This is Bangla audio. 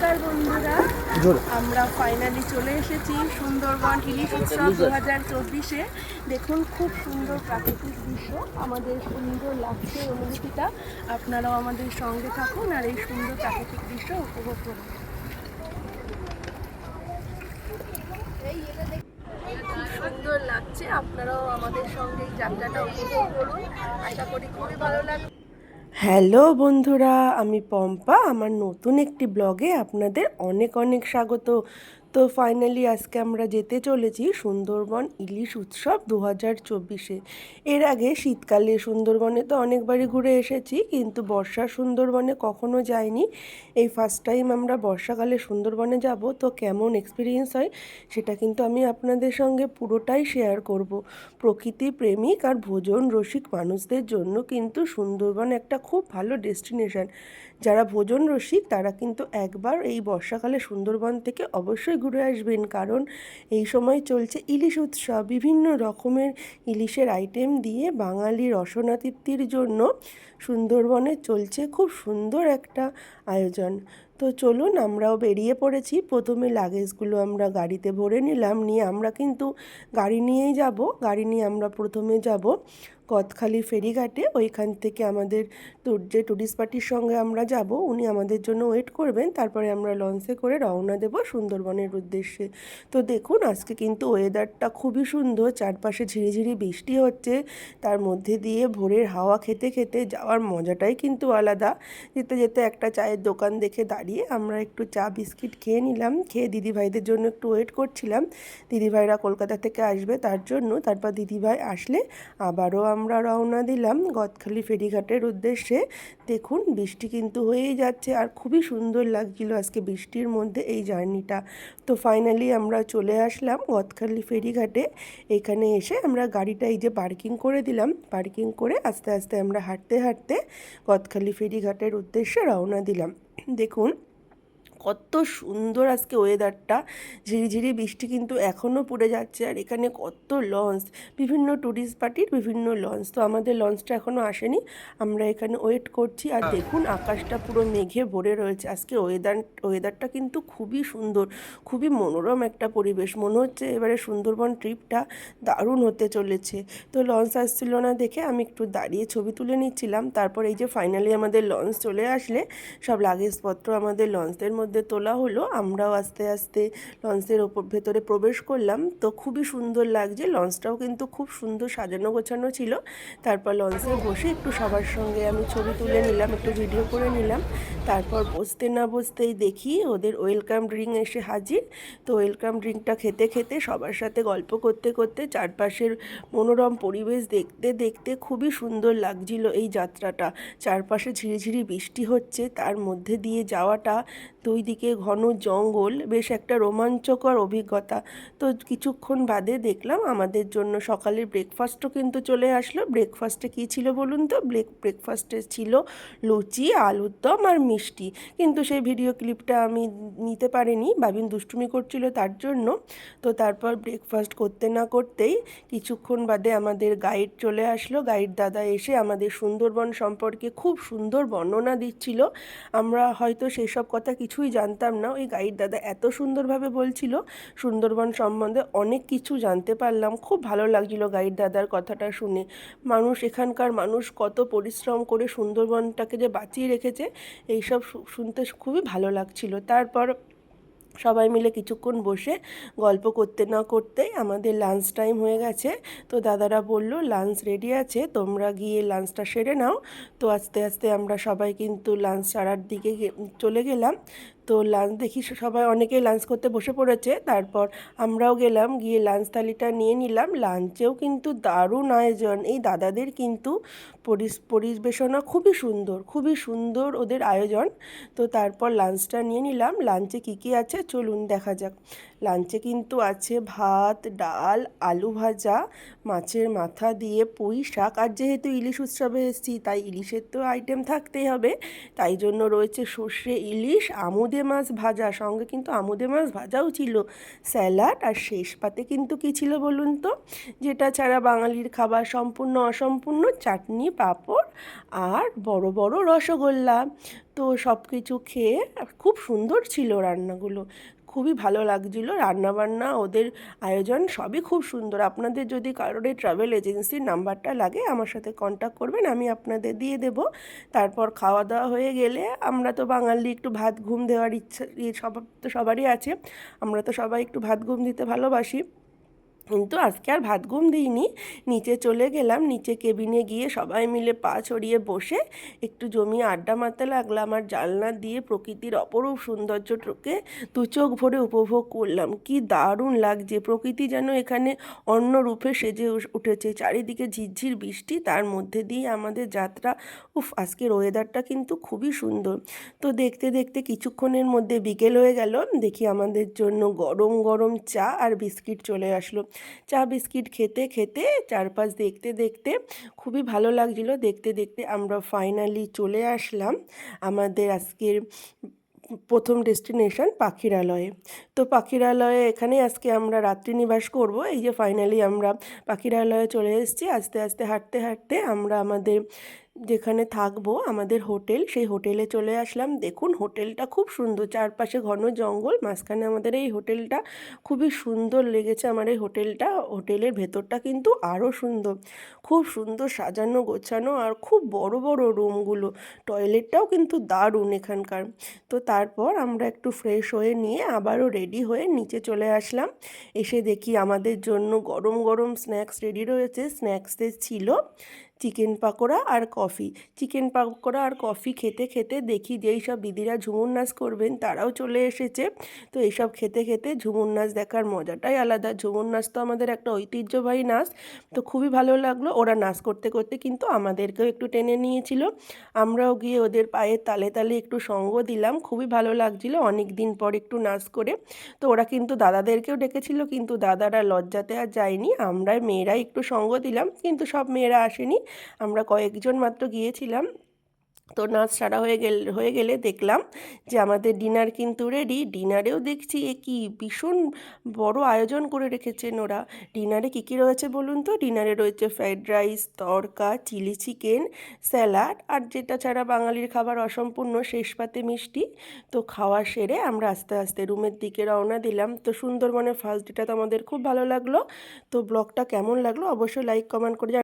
নমস্কার বন্ধুরা। আমরা ফাইনালি চলে এসেছি সুন্দরবন ইলিশ উৎসব দু হাজার চব্বিশে। দেখুন খুব সুন্দর প্রাকৃতিক দৃশ্য আমাদের সুন্দর লাগছে অনুভূতিটা। আপনারাও আমাদের সঙ্গে থাকুন আর এই সুন্দর প্রাকৃতিক দৃশ্য উপভোগ করুন। খুব সুন্দর লাগছে। আপনারাও আমাদের সঙ্গে এই যাত্রাটা উপভোগ করুন। আশা করি খুবই ভালো লাগবে। হ্যালো বন্ধুরা আমি পম্পা। আমার নতুন একটি ব্লগে আপনাদের অনেক অনেক স্বাগত। তো ফাইনালি আজকে আমরা যেতে চলেছি সুন্দরবন ইলিশ উৎসব দু হাজার চব্বিশে। এর আগে শীতকালে সুন্দরবনে তো অনেকবারই ঘুরে এসেছি, কিন্তু বর্ষার সুন্দরবনে কখনো যাইনি। এই ফার্স্ট টাইম আমরা বর্ষাকালে সুন্দরবনে যাব, তো কেমন এক্সপিরিয়েন্স হয় সেটা কিন্তু আমি আপনাদের সঙ্গে পুরোটাই শেয়ার করব। প্রকৃতি প্রেমিক আর ভোজন রসিক মানুষদের জন্য কিন্তু সুন্দরবন একটা খুব ভালো ডেস্টিনেশন যারা ভোজন রসিক তারা কিন্তু একবার এই বর্ষাকালে সুন্দরবন থেকে অবশ্যই ঘুরে আসবেন, কারণ এই সময় চলছে ইলিশ উৎসব। বিভিন্ন রকমের ইলিশের আইটেম দিয়ে বাঙালি রসনা তৃপ্তির জন্য সুন্দরবনে চলছে খুব সুন্দর একটা আয়োজন। তো চলুন, আমরাও বেরিয়ে পড়েছি। প্রথমে লাগেজগুলো আমরা গাড়িতে ভরে নিলাম। নিয়ে আমরা কিন্তু গাড়ি নিয়েই যাব। গাড়ি নিয়ে আমরা প্রথমে যাব কতখালি ফেরিঘাটে, ওইখান থেকে আমাদের যে ট্যুরিস্ট পার্টির সঙ্গে আমরা যাব, উনি আমাদের জন্য ওয়েট করবেন। তারপরে আমরা লঞ্চে করে রওনা দেব সুন্দরবনের উদ্দেশ্যে। তো দেখুন, আজকে কিন্তু ওয়েদারটা খুবই সুন্দর। চারপাশে ঝিরিঝিরি বৃষ্টি হচ্ছে। তার মধ্যে দিয়ে ভোরের হাওয়া খেতে খেতে যাওয়ার মজাটাই কিন্তু আলাদা। যেতে যেতে একটা চায়ের দোকান দেখে দাঁড়িয়ে আমরা একটু চা, বিস্কিট খেয়ে নিলাম। খেয়ে দিদিভাইদের জন্য একটু ওয়েট করছিলাম। দিদিভাইরা কলকাতা থেকে আসবে তার জন্য। তারপর দিদিভাই আসলে আবারও আমরা রওনা দিলাম গদখালি ফেরিঘাটের উদ্দেশ্যে। দেখুন, বৃষ্টি কিন্তু হয়েই যাচ্ছে আর খুবই সুন্দর লাগছিল আজকে বৃষ্টির মধ্যে এই জার্নিটা। তো ফাইনালি আমরা চলে আসলাম গদখালি ফেরিঘাটে। এখানে এসে আমরা গাড়িটা এই যে পার্কিং করে দিলাম। পার্কিং করে আস্তে আস্তে আমরা হাঁটতে হাঁটতে গদখালি ফেরিঘাটের উদ্দেশ্যে রওনা দিলাম। দেখুন কত সুন্দর আজকে ওয়েদারটা ঝিরিঝিরি বৃষ্টি কিন্তু এখনও পড়ে যাচ্ছে আর এখানে কত লঞ্চ বিভিন্ন ট্যুরিস্ট পার্টির বিভিন্ন লঞ্চ তো আমাদের লঞ্চটা এখনও আসেনি। আমরা এখানে ওয়েট করছি। আর দেখুন আকাশটা পুরো মেঘে ভরে রয়েছে। আজকে ওয়েদার ওয়েদারটা কিন্তু খুবই সুন্দর। খুবই মনোরম একটা পরিবেশ। মনে হচ্ছে এবারে সুন্দরবন ট্রিপটা দারুণ হতে চলেছে। তো লঞ্চ আসছিল না দেখে আমি একটু দাঁড়িয়ে ছবি তুলে নিচ্ছিলাম। তারপর এই যে ফাইনালি আমাদের লঞ্চ চলে আসলে সব লাগেজপত্র আমাদের লঞ্চের মধ্যে তোলা হলো। আমরাও আস্তে আস্তে লঞ্চের ওপর ভেতরে প্রবেশ করলাম। তো খুবই সুন্দর লাগছে। লঞ্চটাও কিন্তু খুব সুন্দর সাজানো গোছানো ছিল। তারপর লঞ্চে বসে একটু সবার সঙ্গে আমি ছবি তুলে নিলাম, একটু ভিডিও করে নিলাম। তারপর বসতে না বসতেই দেখি ওদের ওয়েলকাম ড্রিঙ্ক এসে হাজির। তো ওয়েলকাম ড্রিঙ্কটা খেতে খেতে সবার সাথে গল্প করতে করতে চারপাশের মনোরম পরিবেশ দেখতে দেখতে খুবই সুন্দর লাগছিল এই যাত্রাটা। চারপাশে ঝিরিঝিরি বৃষ্টি হচ্ছে। তার মধ্যে দিয়ে যাওয়াটা দুই দিকে ঘন জঙ্গল, বেশ একটা রোমাঞ্চকর অভিজ্ঞতা। তো কিছুক্ষণ বাদে দেখলাম আমাদের জন্য সকালের ব্রেকফাস্টও কিন্তু চলে আসলো। ব্রেকফাস্টে কী ছিল বলুন তো? ব্রেক ব্রেকফাস্টে ছিল লুচি, আলুর দম আর মিষ্টি। কিন্তু সেই ভিডিও ক্লিপটা আমি নিতে পারিনি। বাবিন দুষ্টুমি করছিল তার জন্য। তো তারপর ব্রেকফাস্ট করতে না করতেই কিছুক্ষণ বাদে আমাদের গাইড চলে আসলো। গাইড দাদা এসে আমাদের সুন্দরবন সম্পর্কে খুব সুন্দর বর্ণনা দিচ্ছিল। আমরা হয়তো সেসব কথা কিছুই জানতাম না। ওই গাইড দাদা এত সুন্দরভাবে বলছিল, সুন্দরবন সম্বন্ধে অনেক কিছু জানতে পারলাম। খুব ভালো লাগছিল গাইড দাদার কথাটা শুনে। মানুষ এখানকার মানুষ কত পরিশ্রম করে সুন্দরবনটাকে যে বাঁচিয়ে রেখেছে, এইসব শুনতে খুবই ভালো লাগছিল। তারপর সবাই মিলে কিছুক্ষণ বসে গল্প করতে না করতেই আমাদের লাঞ্চ টাইম হয়ে গেছে। তো দাদারা বলল লাঞ্চ রেডি আছে, তোমরা গিয়ে লাঞ্চটা সেরে নাও। তো আস্তে আস্তে আমরা সবাই কিন্তু লাঞ্চ সারার দিকে চলে গেলাম। তো লাঞ্চ দেখি সবাই অনেকেই লাঞ্চ করতে বসে পড়েছে। তারপর আমরাও গেলাম, গিয়ে লাঞ্চ থালিটা নিয়ে নিলাম। লাঞ্চেও কিন্তু দারুণ আয়োজন। এই দাদাদের কিন্তু পরিবেশনা খুবই সুন্দর খুবই সুন্দর ওদের আয়োজন। তো তারপর লাঞ্চটা নিয়ে নিলাম। লাঞ্চে কী কী আছে? চলুন দেখা যাক। লাঞ্চে কিন্তু আছে ভাত, ডাল, আলু ভাজা, মাছের মাথা দিয়ে পুঁই শাক। আর যেহেতু ইলিশ উৎসবে এসেছি, তাই ইলিশের তো আইটেম থাকতেই হবে। তাই জন্য রয়েছে সর্ষে ইলিশ, আমুদে মাছ ভাজা। সঙ্গে কিন্তু আমুদে মাছ ভাজাও ছিল। স্যালাড আর শেষ পাতে কিন্তু কী ছিল বলুন তো? যেটা ছাড়া বাঙালির খাবার সম্পূর্ণ অসম্পূর্ণ। চাটনি, পাঁপড় আর বড় বড় রসগোল্লা। তো সব কিছু খেয়ে খুব সুন্দর ছিল রান্নাগুলো। খুবই ভালো লাগছিল। রান্নাবান্না, ওদের আয়োজন সবই খুব সুন্দর। আপনাদের যদি কারোর ট্রাভেল এজেন্সির নাম্বারটা লাগে, আমার সাথে কন্ট্যাক্ট করবেন, আমি আপনাদের দিয়ে দেব। তারপর খাওয়া দাওয়া হয়ে গেলে আমরা তো বাঙালি, একটু ভাত ঘুম দেওয়ার ইচ্ছা ইয়ে সব, তো সবারই আছে। আমরা তো সবাই একটু ভাত ঘুম দিতে ভালোবাসি। কিন্তু আজকে আর ভাত ঘুম দিইনি। নিচে চলে গেলাম, নিচে কেবিনে গিয়ে সবাই মিলে পা ছড়িয়ে বসে একটু জমি আড্ডা মারতে লাগলাম আর জানলা দিয়ে প্রকৃতির অপরূপ সৌন্দর্যটাকে দু চোখ ভরে উপভোগ করলাম। কি দারুণ লাগছে, প্রকৃতি যেন এখানে অন্য রূপে সেজে উঠেছে। চারিদিকে ঝিরঝির বৃষ্টি, তার মধ্যে দিয়ে আমাদের যাত্রা। উফ, আজকের ওয়েদারটা কিন্তু খুবই সুন্দর। তো দেখতে দেখতে কিছুক্ষণের মধ্যে বিকেল হয়ে গেল, দেখি আমাদের জন্য গরম গরম চা আর বিস্কিট চলে আসলো। চা বিস্কিট খেতে খেতে, চারপাশ দেখতে দেখতে খুবই ভালো লাগছিল। দেখতে দেখতে আমরা ফাইনালি চলে আসলাম আমাদের আজকের প্রথম ডেস্টিনেশন পাখিরালয়ে। তো পাখিরালয়ে এখানে আজকে আমরা রাত্রি নিবাস করব। এই যে ফাইনালি আমরা পাখিরালয়ে চলে এসেছি। আস্তে আস্তে, হাঁটতে হাঁটতে আমরা আমাদের যেখানে থাকব, আমাদের হোটেল, সেই হোটেলে চলে আসলাম। দেখুন, হোটেলটা খুব সুন্দর, চারপাশে ঘন জঙ্গল, মাঝখানে আমাদের এই হোটেলটা খুবই সুন্দর লেগেছে আমার এই হোটেলটা। হোটেলের ভেতরটা কিন্তু আরও সুন্দর, খুব সুন্দর সাজানো, গোছানো আর খুব বড় বড় রুমগুলো। টয়লেটটাও কিন্তু দারুণ এখানকার। তো তারপর আমরা একটু ফ্রেশ হয়ে নিয়ে আবারও রেডি হয়ে নিচে চলে আসলাম। এসে দেখি আমাদের জন্য গরম গরম স্ন্যাক্স রেডি রয়েছে। স্ন্যাক্সে ছিল চিকেন পাকোড়া আর কফি। চিকেন পাকোড়া আর কফি খেতে খেতে দেখি যেই সব দিদিরা ঝুমুর নাচ করবেন, তারাও চলে এসেছে। তো এইসব খেতে খেতে ঝুমুর নাচ দেখার মজাটাই আলাদা। ঝুমুর নাচ তো আমাদের একটা ঐতিহ্যবাহী নাচ। তো খুবই ভালো লাগল ওরা নাচ করতে করতে কিন্তু আমাদেরকেও একটু টেনে নিয়েছিল। আমরাও গিয়ে ওদের পায়ের তালে তালে একটু সঙ্গ দিলাম, খুবই ভালো লাগছিল অনেক দিন পর একটু নাচ করে। তো ওরা কিন্তু দাদাদেরকেও ডেকেছিল কিন্তু দাদারা লজ্জাতে আর যায়নি আমরা মেয়েরাই একটু সঙ্গ দিলাম কিন্তু সব মেয়েরা আসেনি। আমরা কয়েকজন মাত্র গিয়েছিলাম। তো নাচ সারা হয়ে গেল, হয়ে গেলে দেখলাম যে আমাদের ডিনার কিন্তু রেডি ডিনারেও দেখছি এ কি ভীষণ বড় আয়োজন করে রেখেছেন ওরা। ডিনারে কী কী রয়েছে বলুন তো? ডিনারে রয়েছে fried rice tadka chilli chicken salad আর যেটা ছাড়া বাঙালির খাবার অসম্পূর্ণ শেষ পাতে মিষ্টি। তো খাওয়া সেরে আমরা আস্তে আস্তে রুমের দিকে রওনা দিলাম। তো সুন্দরবনের ফার্স্ট ডেটা তো আমাদের খুব ভালো লাগল। তো ব্লগটা কেমন লাগল অবশ্যই লাইক কমেন্ট করে।